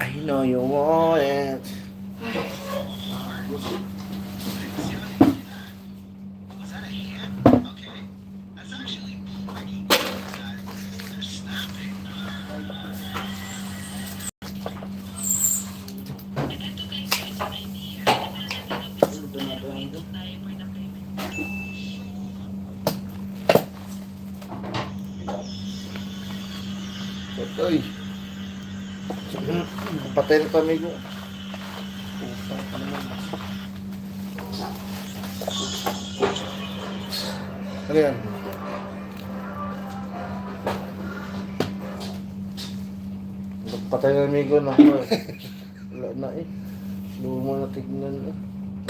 I know you want it. Patay na ko. Ano yan? Patay na amigo na. Wala na eh. Luma na tignan eh.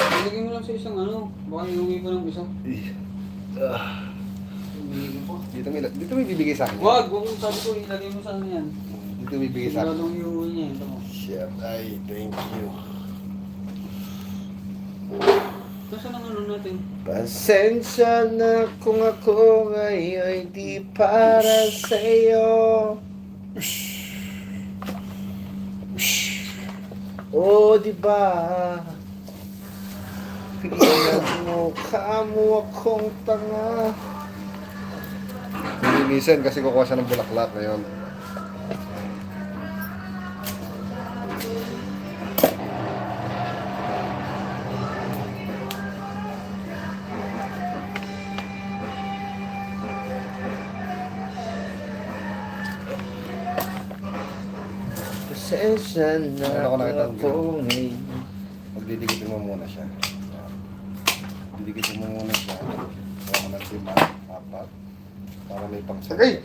Ilagay mo lang sa isang ano, baka iuwi ko ng isa. Ah. Ko. Dito may, dito may bibigay sa akin. Wag, wag mo sabi ko, ilagay mo sa ano yan. Dito may bibigay sa akin. Lalong iuwi niya. Ito mo. Shit, ay, thank you. Nasaan ang ano natin? Pasensya na kung ako ngayon di para sa'yo. Oh, di ba? Pinagmukha mo akong tanga. Lilinisin kasi kukuha siya ng bulaklak ngayon. Pasensya na Meron ako nakita ako ngayon. Magdidikitin mo muna siya. Didikitin mo muna siya. Kuha mo ng lima, apat. Para may pang Sagay!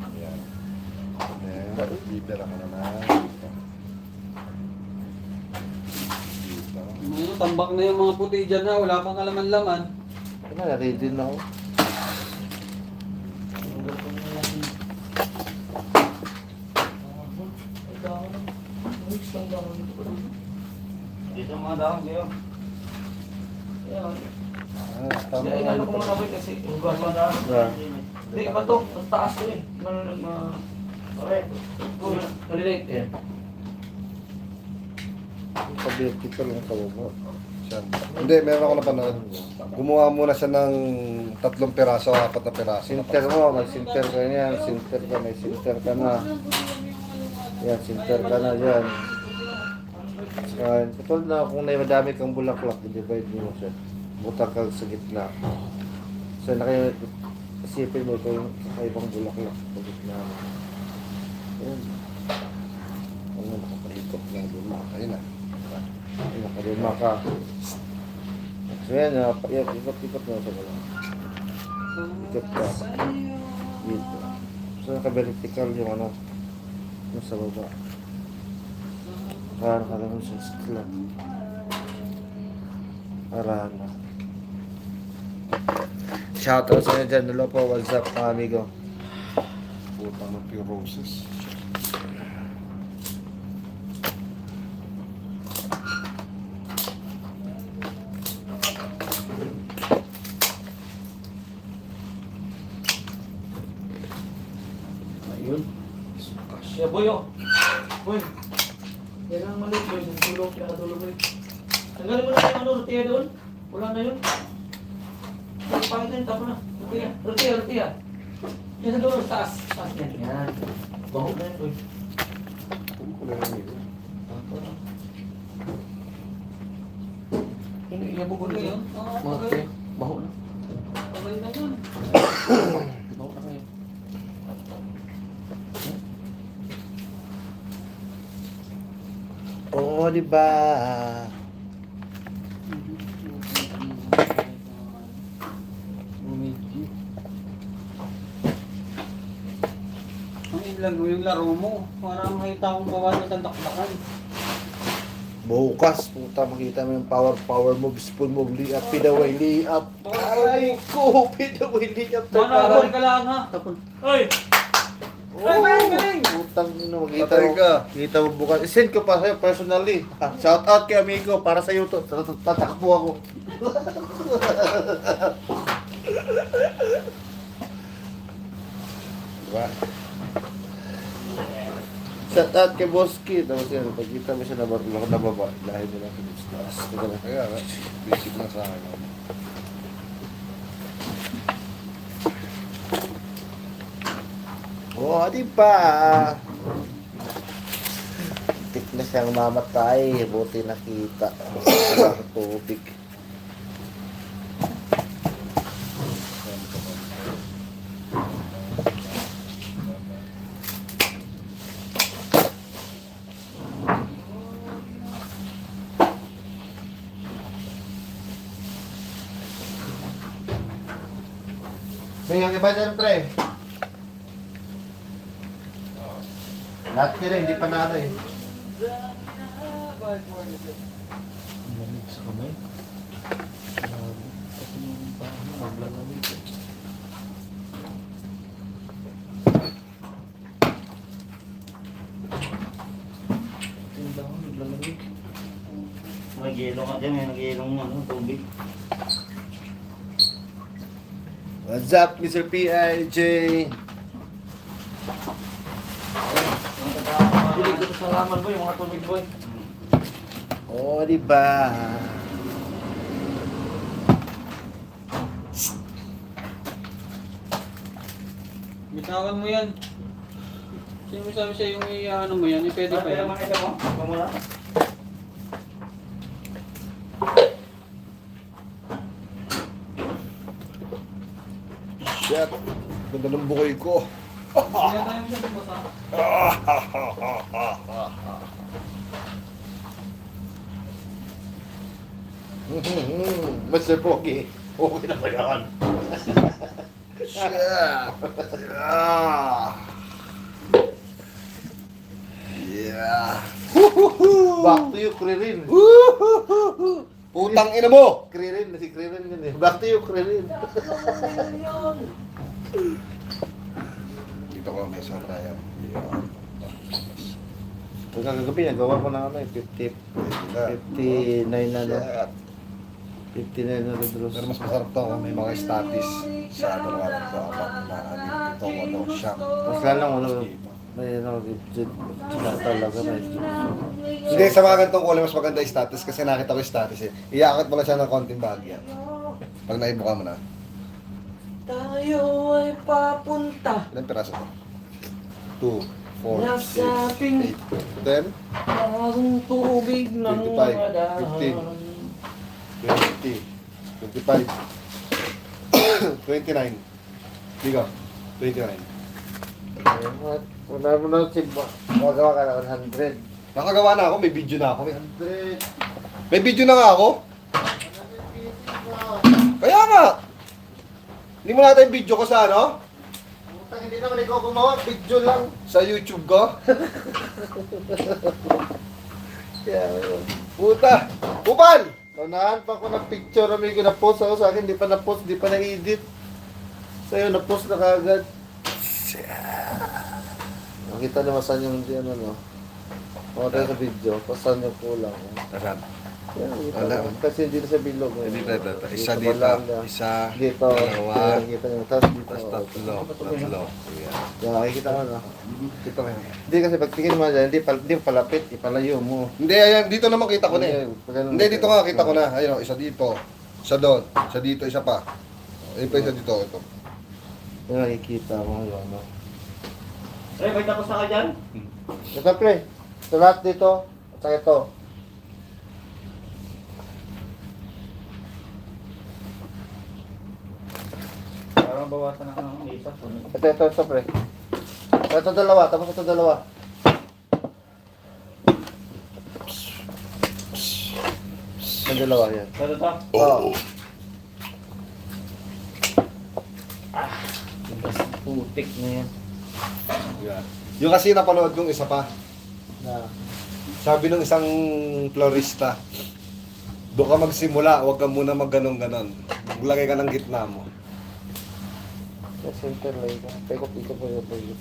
Ayan. Then, bibira ka na na. Dito. Dito. Ano, tambak na yung mga puti dyan na, wala pang alaman-laman. Ano, ready na ako. Mga dahon kayo. Ayan. Ah, tama Hindi, na ano ko muna kasi ugas mga dahon. Yeah. Hindi, iba to. Ang taas ko eh. Ano nag ma... Correct. Relate eh. Vertical ang kababa. Siya. Hindi, meron ako napanood. Gumawa muna siya ng tatlong piraso, apat na piraso. Sinter mo, may sinter ka niyan, sinter ka, may sinter ka na. Yan, sinter ka na dyan. Saka, katulad na kung may madami kang bulaklak, i-divide mo siya. Butang ka sa gitna. So, naki, isipin mo ito yung kakaibang bulaklak sa gitna. Yan. Ano, nakapahikot na luma. Ayun na. Ay, Nakalima ka. So, yan, uh, ikot-ikot mo sa bala. Ikot ka. Dito. So, naka-vertical yung ano, yung sa baba. Para nakalaman sa slam. Para na. Shoutout sa inyo dyan. Hello po, what's up mga amigo? Putang ng pure roses. Ayun. Siya, boy oh. Boy. Tulog, pinakatulog boy. Tanggalin mo na yung ano, rutiya doon. Wala na yun. Pangit na yun, tapo na. Rutiya, rutiya, rutiya. Yan sa dulo, taas. Taas yan. Yan. Baho na yun boy. Yun. Hindi, ilabog ko na yun. Baho na. Okay na yun. Baho na kayo. Oo, di ba? Bumidyo. Ang ilang yung laro mo, parang makita kong bawa ng tandakdakan. Bukas, puta, makita mo yung power, power moves, full move, layup, pinaway, layup. Ay, ko, pinaway, layup. Manabal ka lang ha. Tapon. Ay! Ay, galing, galing! Putang ino, makita Patay mo. ka. Kita mo bukas. I-send ko pa sa'yo personally. Ah, shout out kay amigo para sa iyo to. Tatakbo ako. Diba? Shout out kay Boski. Tapos yan, pagkita mo siya na barulak na baba, dahil nila business. Teka lang. Kaya nga, basic lang sa akin. Oo, di ba? Tik na siyang mamatay. Buti nakita. Sa tubig. May yung iba dyan, pre. Lahat sila, hindi pa na ano eh. Lamig sa kamay. Grabe. Kasi yung paano, maglalamig eh. Tindahan, maglalamig. Nag-yelo ka dyan, may nag-yelong ano, tubig. What's up, Mr. P.I.J.? Hindi ko sa laman boy, yung mga tubig boy. Oh, di ba? Bitawan mo yan. Sino mo sabi siya yung i-ano mo yan? Yung pwede pa yan? makita mo? Lang. Shit! Ganda ng bukoy ko. Mr. Pogi. Okay na ba yan? Yeah! Yeah! Back to you, Kririn. Putang ina mo! Kririn, si Kririn yun eh. Back to you, Kririn. Dito ko may sa raya. Pagka kagabi, nagawa ko na ano eh, 50, 59 na ano. Shit. 59 na Rodros. Pero mas masarap to kung may mga status sa ano nga ito. Apat na ano, ito ano, shop. Mas lalang ano, may ano. Sila talaga may Hindi, sa mga ganitong kulay, mas maganda yung status kasi nakita ko yung status eh. Iyakat mo lang siya ng konting bagya. Pag naibuka mo na. Tayo ay papunta Ilan piraso to? 2, 4, Nasa 6, ating 8, 10, bagong tubig ng 25, madahan. 20, 25, 29. Digo, 29. Wala mo na si magawa ka na 100. Nakagawa na ako, may video na ako. May, 100. may video na nga ako. Kaya nga! Hindi mo natin video ko sa ano? Putang, hindi naman ikaw gumawa, video lang. Sa YouTube ko. Yun. Puta! Upal! Naunahan pa ako ng picture na may na-post ako sa akin, di pa na-post, di pa na-edit. Sa'yo, na-post na kagad. Nakita naman saan yung hindi ano, no? Tayo sa video, saan yung kulang. Asan? Wala. mo. Kasi hindi na sa bilog. eh. Hindi na, ito. Isa dito, isa, Dito, dalawa, yan, kita nyo. Tapos dito. tapos tatlo, tatlo. Yan. Yan, makikita mo na. Dito mo yan. Hindi kasi pag tingin mo dyan, hindi, pal hindi palapit, ipalayo mo. Hindi, ayan, dito naman kita ko na eh. Hindi, dito nga kita ko na. Ayun, isa dito. Isa doon. Isa dito, isa pa. Ayun pa isa dito. Ito. Yan, nakikita mo yun, ano. Pre, may tapos na ka dyan? Ito, pre. Sa lahat dito, at ito. Parang bawasan ng isa. Ito, ito, ito, pre. Ito dalawa, tapos ito dalawa. Ang dalawa, yan. Pero to, Oo. putik na yan. Yan. Yung kasi napanood kong isa pa. Na. Sabi ng isang florista, doon ka magsimula, huwag ka muna magganon-ganon. Maglagay ka ng gitna mo. Sa center lang ito. Pekop, ito po yun. po yun.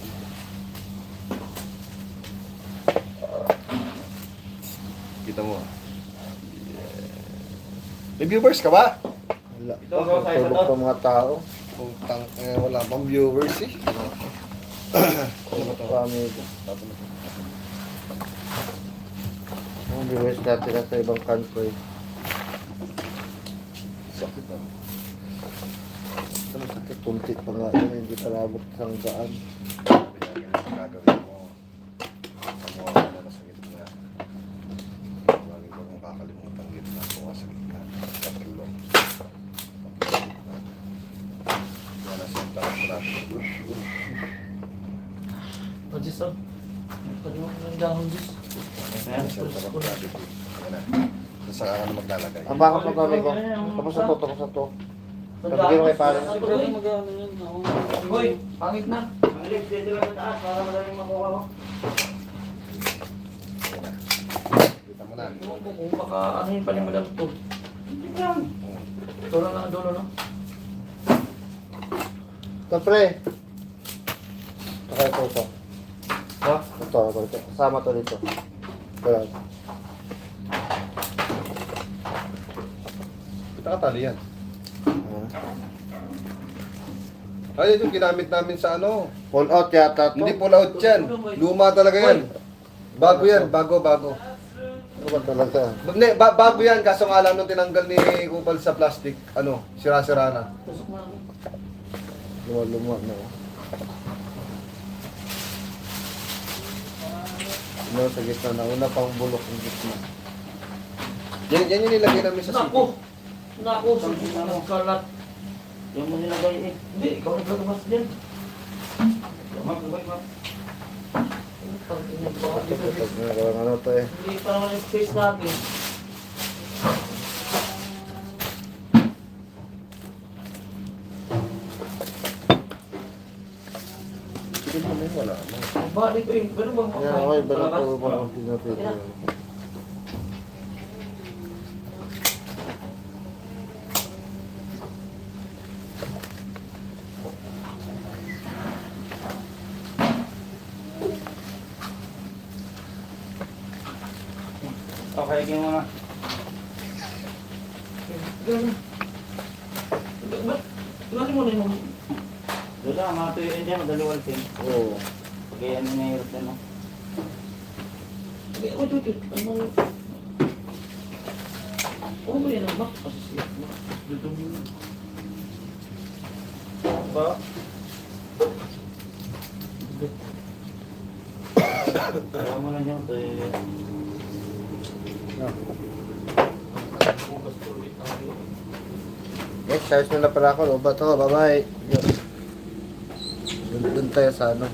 Kita mo. ah. Yeah. May viewers ka ba? Wala. Ito, ikaw, sa isa Tulog to. pa mga tao. Putang, eh, wala pang viewers eh. Tulog pa amigo. Ang viewers natin nasa ibang country. Sakit ah. Ang sakit, puntit pa nga yun, hindi pa labot sa daan. Gagawin mo. Kamuha ka na nasa gitna. Lagi ko kung kakalimutan gitna. Sa gitna. Tatlo. Yan ang senta ko natin. O, Diyos, oh. Pagod ng dahon, Diyos. Yan ang senta ko natin. Yan na. Saan ka na maglalagay? Ang baka pa kami ko. Tapos na to, tapos na to. Pabigyan mo kay pare. Hoy, pangit na. Lift, dito lang sa taas para madaling makuha na. Kita mo na. Ko baka ano yung panimadam to. Hindi lang. Ito lang ang dulo, no? Ito, pre. Ito kayo ito, ito. Ha? Ito, ito, ito. Kasama to dito. Ito. Kita ka tali yan. Ah. Ay, ito ginamit namin sa ano. Pull out yata to. Hindi pull out yan. Luma talaga yan. Bago yan. Bago, bago. Ano ba talaga? Ne, ba- bago yan. Kaso nga lang nung tinanggal ni Kupal sa plastic, ano, sira-sira na. Luma-luma na. Ano sa gitna na una pang bulok ng gitna. Yan, yan yung nilagay namin sa Naku! city. Naku, sige na kalat. Yung mo nilagay eh. Hindi, ikaw ito, ito, ano to eh. Hindi pa naman yung space natin. Yun, wala. na. Ang balik ko eh. Ganun bang Yan, okay, ba po ba Yan. Okay, ikaw muna. Ganun. Ba't? Ganun mo na yung lang, mga tuyuin dyan, madaliwal din. Oo. Pag yan yung nahirap din, no? Hindi, ako ito. Ano mo? Ano ba yan ang back? Kasi siya. Dito mo. Ba? Kaya mo na dyan, tuyuin. Bukas ko ulit ang iyo. Next, charge na na pala ako. Lobat ako. Bye-bye. Dun, dun tayo sa ano.